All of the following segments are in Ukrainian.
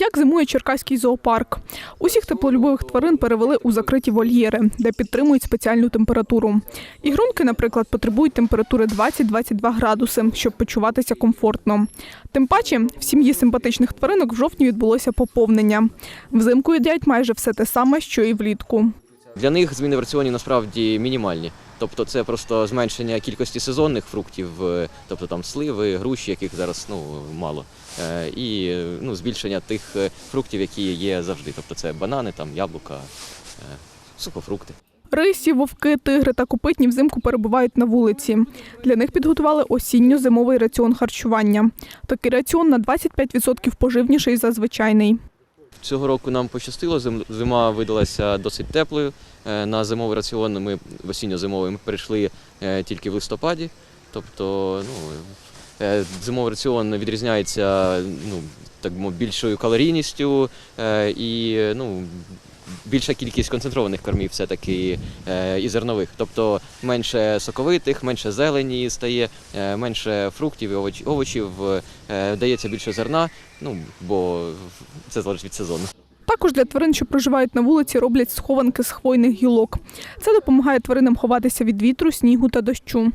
Як зимує Черкаський зоопарк? Усіх теплолюбивих тварин перевели у закриті вольєри, де підтримують спеціальну температуру. Ігрунки, наприклад, потребують температури 20-22 градуси, щоб почуватися комфортно. Тим паче, в сім'ї симпатичних тваринок в жовтні відбулося поповнення. Взимку їдять майже все те саме, що і влітку. Для них зміни в раціоні насправді мінімальні. Тобто це просто зменшення кількості сезонних фруктів, е, тобто там сливи, груші, яких зараз ну, мало, е, і ну, збільшення тих е, фруктів, які є завжди. Тобто це банани, там, яблука, сухофрукти. Рисі, вовки, тигри та копитні взимку перебувають на вулиці. Для них підготували осінньо-зимовий раціон харчування. Такий раціон на 25% поживніший за звичайний. Цього року нам пощастило, зима видалася досить теплою. Е, На зимовий раціон ми осінньо-зимовий ми перейшли е, тільки в листопаді. Тобто, ну, е, зимовий раціон відрізняється ну, так більшою калорійністю і ну, більша кількість концентрованих кормів все-таки е, і зернових. Тобто менше соковитих, менше зелені стає, е, менше фруктів і овочів, е, дається більше зерна, ну, бо це залежить від сезону. Також для тварин, що проживають на вулиці, роблять схованки з хвойних гілок. Це допомагає тваринам ховатися від вітру, снігу та дощу.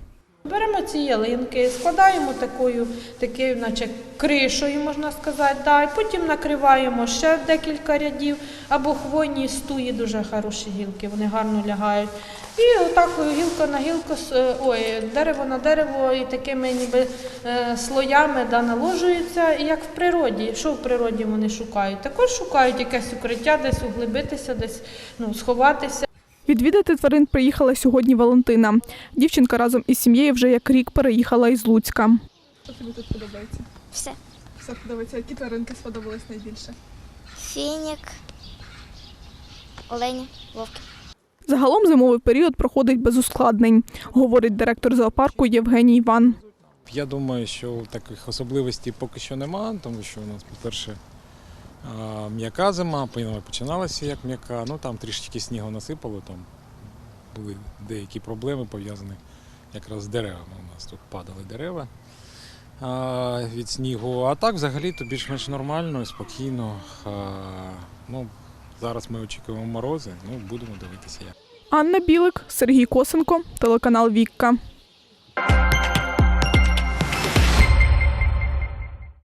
Беремо ці ялинки, складаємо такою, такою, наче кришою, можна сказати, да, і потім накриваємо ще декілька рядів, або хвойні стуї, дуже хороші гілки, вони гарно лягають. І отак гілка на гілку, е, ой, дерево на дерево, і такими ніби е, слоями да, наложується, і як в природі. Що в природі вони шукають? Також шукають якесь укриття, десь углибитися, десь ну, сховатися. Відвідати тварин приїхала сьогодні Валентина. Дівчинка разом із сім'єю вже як рік переїхала із Луцька. Що тобі тут подобається? Все. Все подобається. Які тваринки сподобались найбільше? Фінік, олені, вовки. Загалом зимовий період проходить без ускладнень, говорить директор зоопарку Євгеній Іван. Я думаю, що таких особливостей поки що нема, тому що у нас, по-перше, м'яка зима, починалася як м'яка, ну там трішечки снігу насипало, там були деякі проблеми пов'язані якраз з деревами. У нас тут падали дерева від снігу. А так взагалі то більш-менш нормально, спокійно. А, ну, зараз ми очікуємо морози, ну будемо дивитися як. Анна Білик, Сергій Косенко, телеканал Вікка.